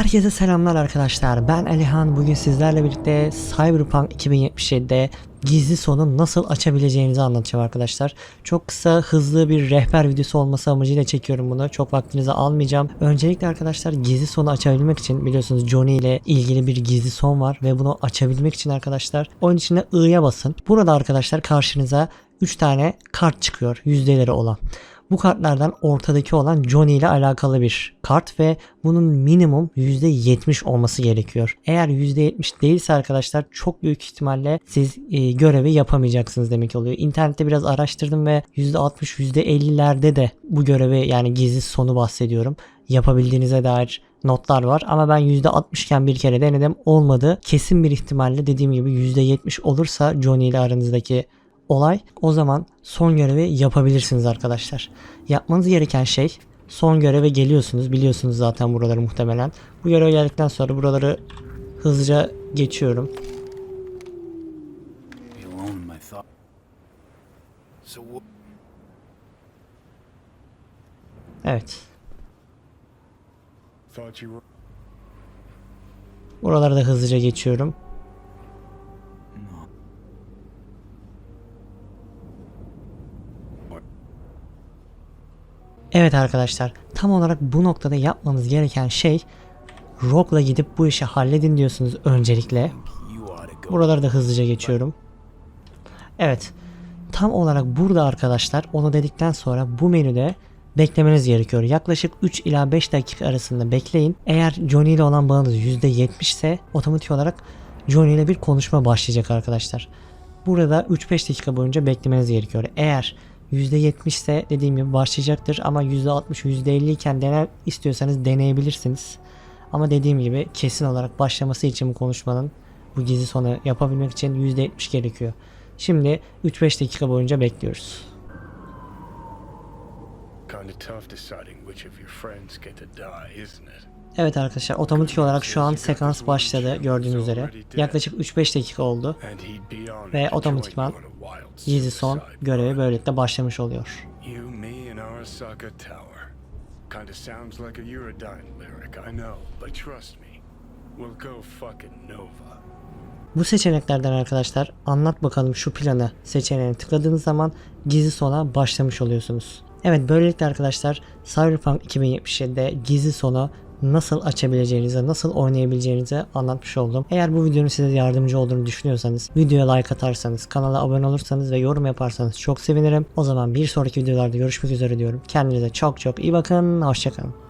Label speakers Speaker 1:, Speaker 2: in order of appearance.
Speaker 1: Herkese selamlar arkadaşlar. Ben Alihan. Bugün sizlerle birlikte Cyberpunk 2077'de gizli sonu nasıl açabileceğinizi anlatacağım arkadaşlar. Çok kısa, hızlı bir rehber videosu olması amacıyla çekiyorum bunu. Çok vaktinizi almayacağım. Öncelikle arkadaşlar gizli sonu açabilmek için biliyorsunuz Johnny ile ilgili bir gizli son var ve bunu açabilmek için arkadaşlar oyun içinde I'ya basın. Burada arkadaşlar karşınıza 3 tane kart çıkıyor yüzdeleri olan. Bu kartlardan ortadaki olan Johnny ile alakalı bir kart ve bunun minimum %70 olması gerekiyor. Eğer %70 değilse arkadaşlar çok büyük ihtimalle siz e, görevi yapamayacaksınız demek oluyor. İnternette biraz araştırdım ve %60 %50'lerde de bu görevi yani gizli sonu bahsediyorum. Yapabildiğinize dair notlar var ama ben %60 iken bir kere denedim olmadı. Kesin bir ihtimalle dediğim gibi %70 olursa Johnny ile aranızdaki olay o zaman son görevi yapabilirsiniz arkadaşlar. Yapmanız gereken şey son göreve geliyorsunuz. Biliyorsunuz zaten buraları muhtemelen. Bu göreve geldikten sonra buraları hızlıca geçiyorum. Evet.
Speaker 2: Thought you were.
Speaker 1: Buraları da hızlıca geçiyorum. Evet arkadaşlar tam olarak bu noktada yapmanız gereken şey Rock'la gidip bu işi halledin diyorsunuz öncelikle. Buraları da hızlıca geçiyorum. Evet. Tam olarak burada arkadaşlar onu dedikten sonra bu menüde beklemeniz gerekiyor. Yaklaşık 3 ila 5 dakika arasında bekleyin. Eğer Johnny ile olan bağınız %70 ise otomatik olarak Johnny ile bir konuşma başlayacak arkadaşlar. Burada 3-5 dakika boyunca beklemeniz gerekiyor. Eğer %70 ise dediğim gibi başlayacaktır ama %60 %50 iken dener istiyorsanız deneyebilirsiniz. Ama dediğim gibi kesin olarak başlaması için bu konuşmanın bu gizli sonu yapabilmek için %70 gerekiyor. Şimdi 3-5 dakika boyunca bekliyoruz. Evet arkadaşlar otomatik olarak şu an sekans başladı gördüğünüz üzere. Yaklaşık 3-5 dakika oldu. Ve otomatikman Gizli son görevi böylelikle başlamış oluyor.
Speaker 3: You, me, and Arasaka Tower. Kinda sounds like a Eurodyne lyric, I know, but trust me, we'll go fucking Nova.
Speaker 1: Bu seçeneklerden arkadaşlar anlat bakalım şu planı seçeneğine tıkladığınız zaman gizli sona başlamış oluyorsunuz. Evet böylelikle arkadaşlar Cyberpunk 2077'de gizli sonu nasıl açabileceğinizi, nasıl oynayabileceğinizi anlatmış oldum. Eğer bu videonun size yardımcı olduğunu düşünüyorsanız, videoya like atarsanız, kanala abone olursanız ve yorum yaparsanız çok sevinirim. O zaman bir sonraki videolarda görüşmek üzere diyorum. Kendinize çok çok iyi bakın, hoşçakalın.